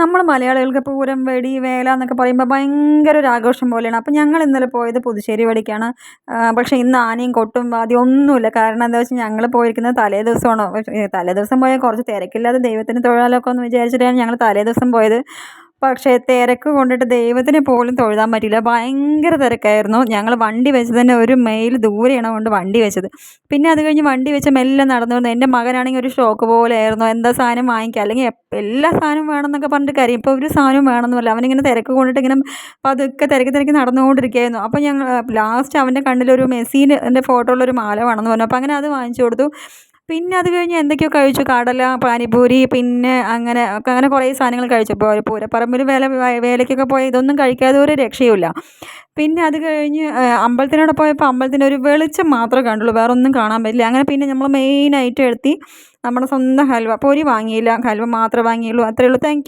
നമ്മൾ മലയാളികൾക്ക് പൂരം വെടി വേല എന്നൊക്കെ പറയുമ്പോൾ ഭയങ്കര ഒരു ആഘോഷം പോലെയാണ്. അപ്പോൾ ഞങ്ങൾ ഇന്നലെ പോയത് പുതുശ്ശേരി വെടിക്കാണ്. പക്ഷേ ഇന്ന് ആനയും കൊട്ടും ആദ്യം ഒന്നുമില്ല. കാരണം എന്താ വെച്ചാൽ ഞങ്ങൾ പോയിരിക്കുന്നത് തലേ ദിവസമാണോ? തലേ ദിവസം പോയാൽ കുറച്ച് തിരക്കില്ലാതെ ദൈവത്തിന് തൊഴിലാലൊക്കെ ഒന്ന് വിചാരിച്ചിട്ടാണ് ഞങ്ങൾ തലേ ദിവസം പോയത്. പക്ഷേ തിരക്ക് കൊണ്ടിട്ട് ദൈവത്തിനെ പോലും തൊഴുതാൻ പറ്റിയില്ല. ഭയങ്കര തിരക്കായിരുന്നു. ഞങ്ങൾ വണ്ടി വെച്ചത് തന്നെ ഒരു മെയിൽ ദൂരെയാണ് കൊണ്ട് വണ്ടി വെച്ചത്. പിന്നെ അത് കഴിഞ്ഞ് വണ്ടി വെച്ച് മെല്ലെ നടന്നു വന്നു എന്റെ മകനാണെങ്കിൽ ഒരു ഷോക്ക് പോലെ ആയിരുന്നു എന്താ സാധനം വാങ്ങിക്കുക അല്ലെങ്കിൽ എല്ലാ സാധനവും വേണമെന്നൊക്കെ പറഞ്ഞിട്ട് കാര്യം. ഇപ്പോൾ ഒരു സാധനവും വേണമെന്നല്ല അവനിങ്ങനെ തിരക്ക് കൊണ്ടിട്ട് ഇങ്ങനെ പതുക്കെ തിരക്ക് തിരക്ക് നടന്നുകൊണ്ടിരിക്കുകയായിരുന്നു. അപ്പോൾ ഞങ്ങൾ ലാസ്റ്റ് അവന്റെ കണ്ണിലൊരു മെസ്സീന്റെ ഫോട്ടോ ഉള്ളൊരു മാല വേണമെന്ന് പറഞ്ഞു. അപ്പോൾ അങ്ങനെ അത് വാങ്ങിച്ചു കൊടുത്തു. പിന്നെ അത് കഴിഞ്ഞ് എന്തൊക്കെയോ കഴിച്ചു. കടല പാനിപൂരി പിന്നെ അങ്ങനെ അങ്ങനെ കുറേ സാധനങ്ങൾ കഴിച്ചു. അപ്പോൾ പൂരപ്പറമ്പിൽ വേല വേലയ്ക്കൊക്കെ പോയാൽ ഇതൊന്നും കഴിക്കാതെ ഒരു രക്ഷയുമില്ല. പിന്നെ അത് കഴിഞ്ഞ് അമ്പലത്തിനോടെ പോയപ്പോൾ അമ്പലത്തിന്റെ ഒരു വെളിച്ചം മാത്രമേ കണ്ടുള്ളൂ. വേറെ ഒന്നും കാണാൻ പറ്റില്ല. അങ്ങനെ പിന്നെ നമ്മൾ മെയിനായിട്ട് എടുത്തി നമ്മുടെ സ്വന്തം ഹൽവ പൊരി വാങ്ങിയില്ല. ഹൽവ മാത്രമേ വാങ്ങിയുള്ളൂ. അത്രയേ ഉള്ളൂ. താങ്ക്